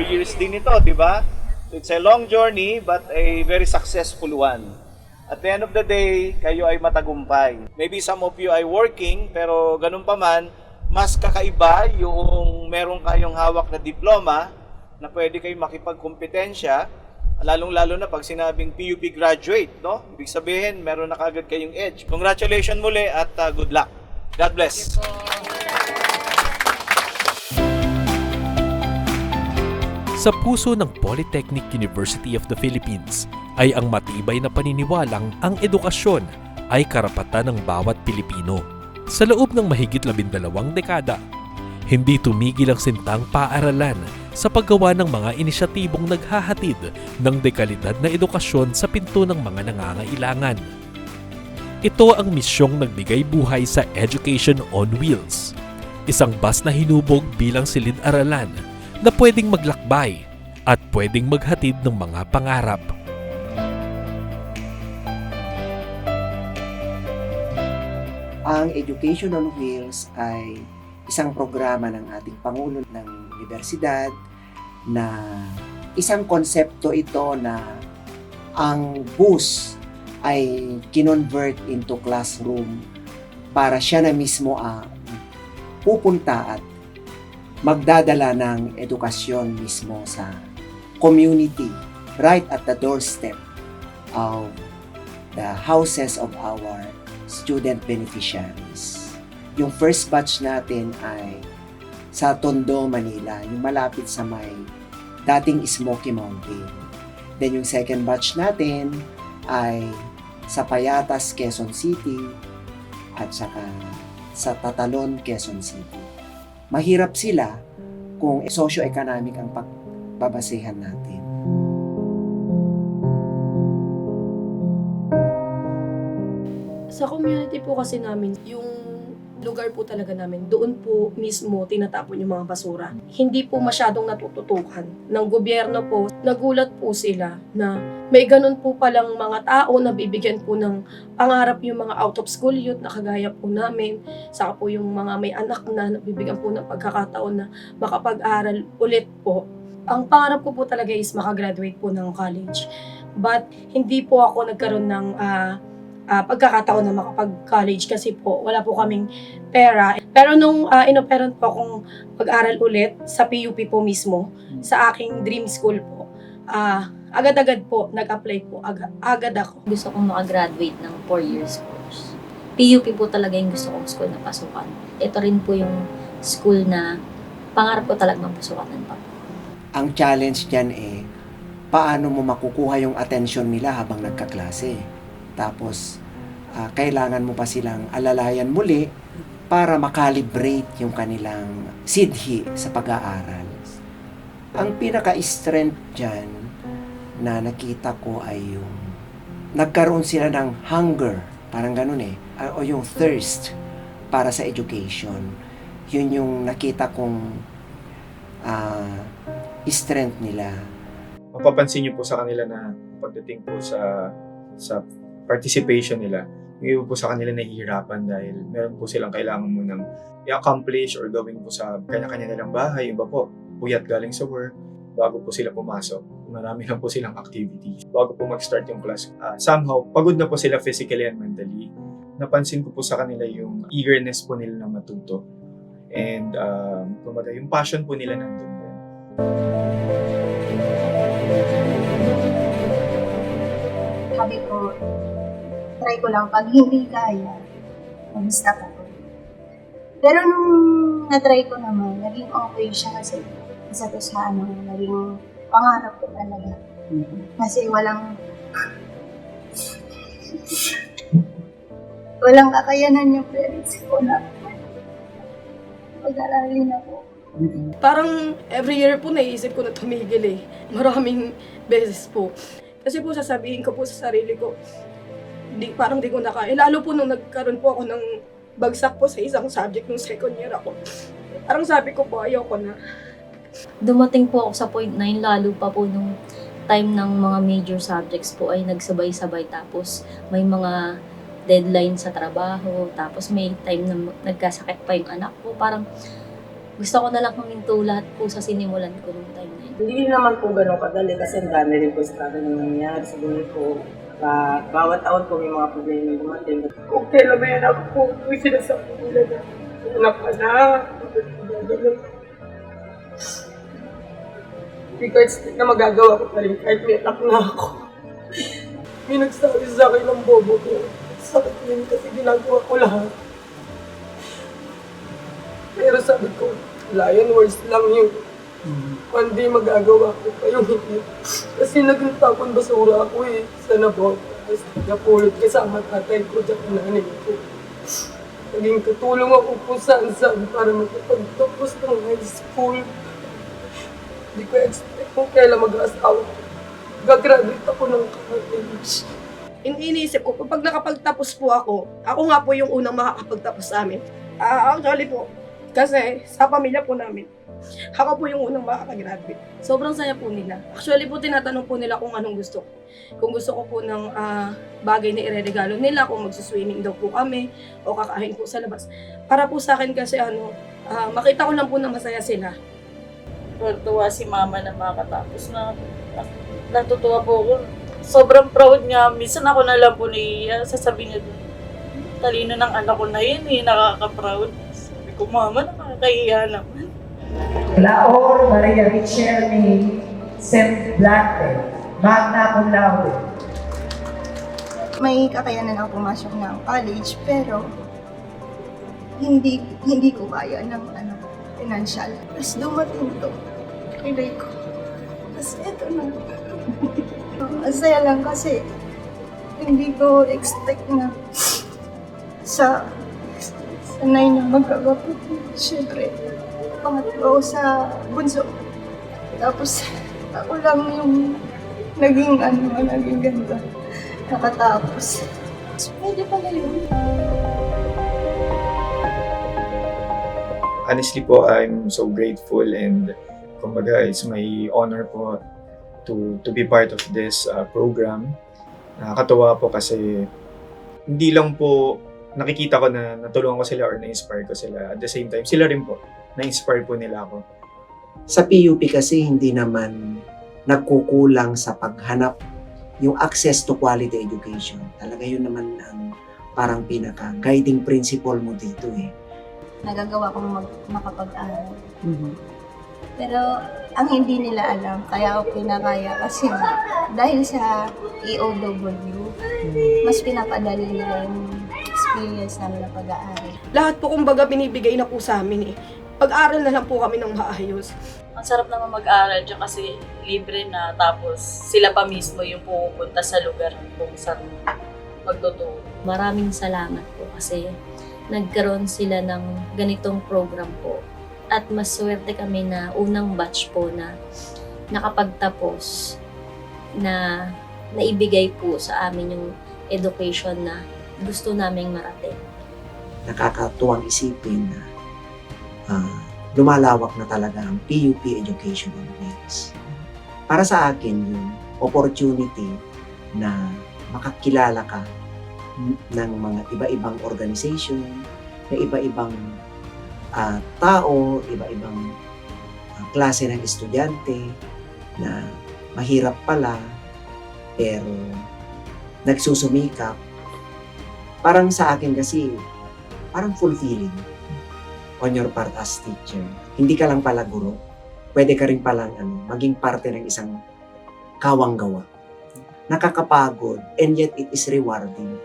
four years din ito, di ba? It's a long journey but a very successful one. At the end of the day, kayo ay matagumpay. Maybe some of you ay working, pero ganun pa man, mas kakaiba yung meron kayong hawak na diploma na pwede kayo makipagkompetensya, lalong-lalo na pag sinabing PUP graduate, no? Ibig sabihin, meron na kagad kayong edge. Congratulations muli at uh, good luck. God bless. Sa puso ng Polytechnic University of the Philippines ay ang matibay na paniniwalang ang edukasyon ay karapatan ng bawat Pilipino. Sa loob ng mahigit labindalawang dekada, hindi tumigil ang sintang paaralan sa paggawa ng mga inisyatibong naghahatid ng dekalidad na edukasyon sa pinto ng mga nangangailangan. Ito ang misyong nagbigay buhay sa Education on Wheels, isang bus na hinubog bilang silid-aralan na pwedeng maglakbay at pwedeng maghatid ng mga pangarap. Ang Education on Wheels ay isang programa ng ating Pangulo ng Universidad na isang konsepto ito na ang bus ay kinonvert into classroom para siya na mismo ang pupunta at magdadala ng edukasyon mismo sa community right at the doorstep of the houses of our student beneficiaries. Yung first batch natin ay sa Tondo, Manila, yung malapit sa may dating Smoky Mountain. Then yung second batch natin ay sa Payatas, Quezon City at saka sa Tatalon, Quezon City. Mahirap sila kung socio-economic ang pagbabasehan natin. Sa community po kasi namin, yung lugar po talaga namin, doon po mismo tinatapon yung mga basura. Hindi po masyadong natututukan ng gobyerno po. Nagulat po sila na may ganun po palang mga tao na bibigyan po ng pangarap yung mga out of school youth na kagaya po namin. Saka po yung mga may anak na nabibigyan po ng pagkakataon na makapag-aral ulit po. Ang pangarap ko po talaga is makagraduate po ng college. But hindi po ako nagkaroon ng ah, ah, pagkakataon na makapag-college kasi po wala po kaming pera. Pero nung uh, inoperan po akong pag-aral ulit sa PUP po mismo, sa aking dream school po, ah, agad-agad po nag-apply po, aga- agad ako. gusto kong makagraduate ng 4 years course. PUP po talaga yung gusto kong school na pasukan. Ito rin po yung school na pangarap ko talaga mapasukan ng papa. ang challenge dyan eh, paano mo makukuha yung attention nila habang nagkaklase. Tapos, ah, kailangan mo pa silang alalayan muli para makalibrate yung kanilang sidhi sa pag-aaral. Ang pinaka-strength dyan na nakita ko ay yung nagkaroon sila ng hunger, parang ganun eh, ah, o yung thirst para sa education. Yun yung nakita kong ah, strength nila. mapapansin niyo po sa kanila na pagdating po sa sa participation nila, yung iba po sa kanila nahihirapan dahil meron po silang kailangan mo ng i-accomplish or gawin po sa kanya-kanya nilang bahay. Yung iba po, puyat galing sa work, bago po sila pumasok. Marami lang po silang activities. Bago po mag-start yung class, ah, somehow, pagod na po sila physically and mentally. Napansin ko po sa kanila yung eagerness po nila na matuto. And, um, kumbaga, yung passion po nila nandun din. sabi ko, try ko lang. Pag hindi kaya, mag-stop ako. Pero nung na-try ko naman, naging okay siya kasi isa to sa ano, naging pangarap ko talaga. Kasi walang walang kakayanan yung parents ko na pag-aralin ako. Parang every year po naisip ko na tumigil eh. Maraming beses po. Kasi po sasabihin ko po sa sarili ko, di, parang di ko na kaya. Lalo po nung nagkaroon po ako ng bagsak po sa isang subject nung second year ako. Parang sabi ko po, ayoko na. Dumating po ako sa point na yun, lalo pa po nung time ng mga major subjects po ay nagsabay-sabay tapos may mga deadline sa trabaho tapos may time na nagkasakit pa yung anak ko parang Gusto ko na lang huminto lahat po sa sinimulan ko nung time na yun. Hindi naman po ganun kadali kasi ang dami rin po struggle na nangyayari sa buhay ko. Ba, bawat taon po may mga problema dumating. Okay lang may anak po. Sinasabi nila na anak ka na. Expect na magagawa ko pa rin kahit may anak na ako. May nagsabi sa akin ng bobo ko. Sakit din kasi ginagawa ko lahat. Pero sabi ko, lion words lang yun. One day magagawa ko pa yung hindi. Kasi naging basura ako eh. Sa nabog. Tapos napulot kasama tatay ko at nanay ko. Naging katulong ako kung saan saan para makapagtapos ng high school. Hindi ko expect kung kailan mag-asawa. Gagraduate ako ng college. In- iniisip ko, kapag nakapagtapos po ako, ako nga po yung unang makakapagtapos sa amin. Ah, actually po, kasi sa pamilya po namin, ako po yung unang makakagraduate. Sobrang saya po nila. Actually po, tinatanong po nila kung anong gusto ko. Kung gusto ko po ng ah, bagay na ireregalo nila, kung magsuswimming daw po kami, o kakain po sa labas. Para po sa akin kasi ano, ah, makita ko lang po na masaya sila. Tuwa si mama na makatapos na natutuwa po ako. Sobrang proud nga. Minsan ako na lang po naiiya. Sasabihin niya, talino ng anak ko na yun eh. Nakaka-proud. Sabi ko, mama, nakakahiya naman. Laor Maria Richelme Semblante, magna cum laude. May kakayanan ako pumasok ng college pero hindi hindi ko kaya ng ano, financial. Tapos dumating to. Kilay ko. Tapos eto na. Ang lang kasi hindi ko expect na sa sanay na magkagapit. Siyempre, pangatlo sa bunso. Tapos ako lang yung naging ano, naging ganda. Nakatapos. Pwede pala yun. honestly po, I'm so grateful and kumbaga it's my honor po to to be part of this uh, program. Nakakatuwa po kasi hindi lang po nakikita ko na natulungan ko sila or na-inspire ko sila. At the same time, sila rin po, na-inspire po nila ako. Sa PUP kasi hindi naman nagkukulang sa paghanap yung access to quality education. Talaga yun naman ang parang pinaka guiding principle mo dito eh. Nagagawa kong mag, makapag-aral. Pero ang hindi nila alam, kaya ako pinakaya kasi dahil sa EOW, mas pinapadali nila yung experience namin ng pag-aaral. Lahat po kumbaga binibigay na po sa amin eh. Pag-aral na lang po kami ng maayos. Ang sarap naman mag-aral dyan kasi libre na tapos sila pa mismo yung pupunta sa lugar kung saan magtuturo. Maraming salamat po kasi nagkaroon sila ng ganitong program po. At mas swerte kami na unang batch po na nakapagtapos na naibigay po sa amin yung education na gusto naming marating. Nakakatuwang isipin na ah, lumalawak na talaga ang PUP Education on Wheels. Para sa akin, yung opportunity na makakilala ka ng mga iba-ibang organization, na iba-ibang ah, tao, iba-ibang ah, klase ng estudyante na mahirap pala pero nagsusumikap. Parang sa akin kasi, parang fulfilling on your part as teacher. Hindi ka lang pala guro, pwede ka rin palang ano, maging parte ng isang kawang gawa. Nakakapagod and yet it is rewarding.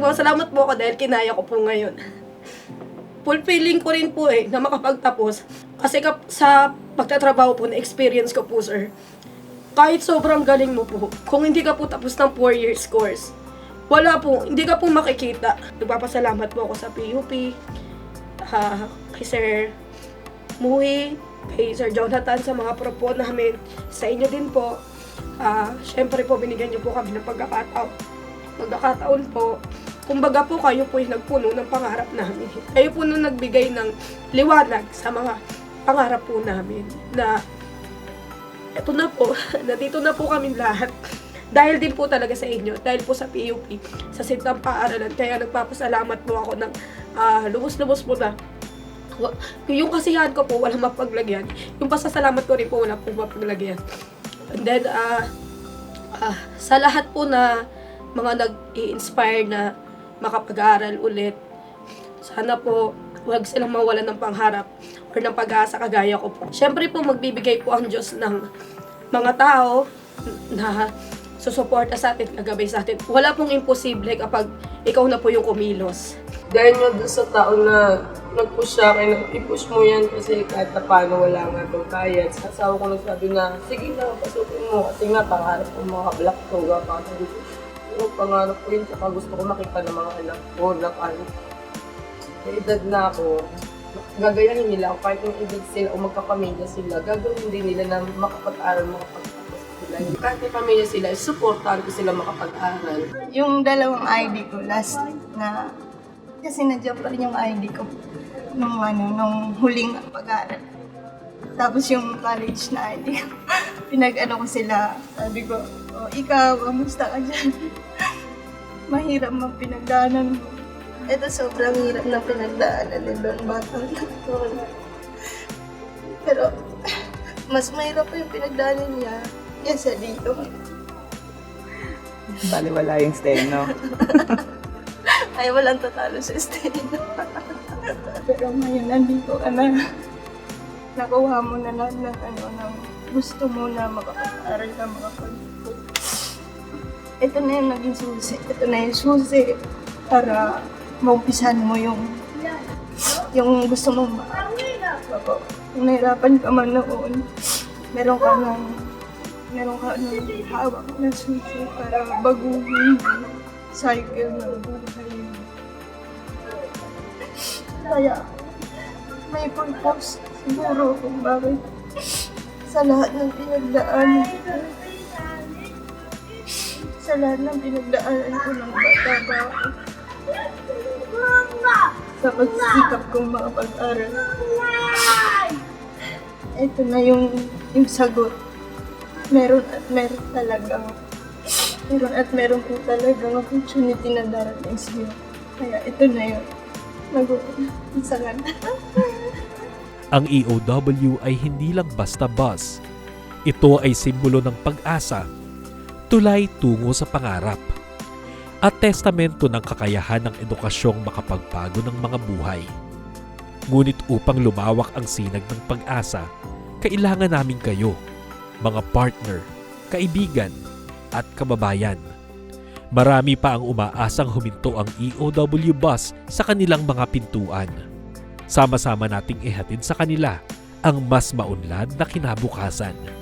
Nagpapasalamat po ako dahil kinaya ko po ngayon. Fulfilling ko rin po eh na makapagtapos. Kasi kap- sa pagtatrabaho po na experience ko po sir, kahit sobrang galing mo po, kung hindi ka po tapos ng 4 years course, wala po, hindi ka po makikita. Nagpapasalamat po ako sa PUP, ah, kay Sir Muhi, kay Sir Jonathan sa mga propo namin, sa inyo din po. Ah, Siyempre po, binigyan niyo po kami ng pagkakataon pagkakataon po, kumbaga po kayo po yung nagpuno ng pangarap namin. Kayo po nung nagbigay ng liwanag sa mga pangarap po namin na eto na po, nandito na po kami lahat. Dahil din po talaga sa inyo, dahil po sa PUP, sa Sintang Paaralan. Kaya nagpapasalamat po ako ng ah, lubos-lubos po na yung kasiyahan ko po, walang mapaglagyan. Yung pasasalamat ko rin po, wala po mapaglagyan. And then, ah, ah, sa lahat po na mga nag-i-inspire na makapag-aaral ulit, sana po huwag silang mawalan ng pangharap or ng pag-asa kagaya ko po. Siyempre po magbibigay po ang Diyos ng mga tao na susuporta sa atin, gagabay sa atin. Wala pong imposible kapag ikaw na po yung kumilos. Dahil nga doon sa tao na nag-push sa akin, i-push mo yan kasi kahit na paano wala nga daw kaya. Sa asawa ko nagsabi na, sige na, pasukin mo. Kasi nga, pangarap ko mga black toga pa. Sabi ko, "Oo, pangarap ko yun. Tsaka gusto ko makita ng mga anak ko na paano. May edad na ako, gagayahin nila ako kahit yung edad sila o magkapamilya sila, gagawin din nila na makapag-aral, makapag-tapos sila. Kahit may pamilya sila, supportahan ko sila makapag-aral. Yung dalawang ID ko last na kasi nandiyan pa rin yung ID ko nung ano, nung huling pag-aaral. Tapos yung college na ID ko, pinag-ano ko sila, sabi ko, oh, ikaw, kamusta ka dyan? Mahirap mang pinagdaanan mo. Ito sobrang hirap na pinagdaanan ni Don Batang na to. Pero, mas mahirap pa yung pinagdaanan niya kesa dito. Baliwala yung steno. ay walang tatalo sa Estela. Pero ngayon, nandito ka na. Nakuha mo na lahat ng ano, ng gusto mo na makapag-aral ka, makapag Ito na yung naging susi. Ito na yung susi para maumpisan mo yung yung gusto mong Opo. Kung nahirapan ka man noon, meron ka ng meron ka ng hawak na susi para baguhin yung cycle ng buhay. Kaya, may purpose siguro kung bakit sa lahat ng pinagdaanan ko. Sa lahat ng pinagdaanan ko ng bata pa ako. Sa pagsisikap kong makapag-aral. Ito na yung, yung sagot. Meron at meron talagang meron at meron po talagang opportunity na darating sa'yo. Kaya ito na yun. Nag-uusalan. Ang EOW ay hindi lang basta bus. Ito ay simbolo ng pag-asa, tulay tungo sa pangarap, at testamento ng kakayahan ng edukasyong makapagbago ng mga buhay. Ngunit upang lumawak ang sinag ng pag-asa, kailangan namin kayo, mga partner, kaibigan, at kababayan. Marami pa ang umaasang huminto ang EOW bus sa kanilang mga pintuan. Sama-sama nating ihatid sa kanila ang mas maunlad na kinabukasan.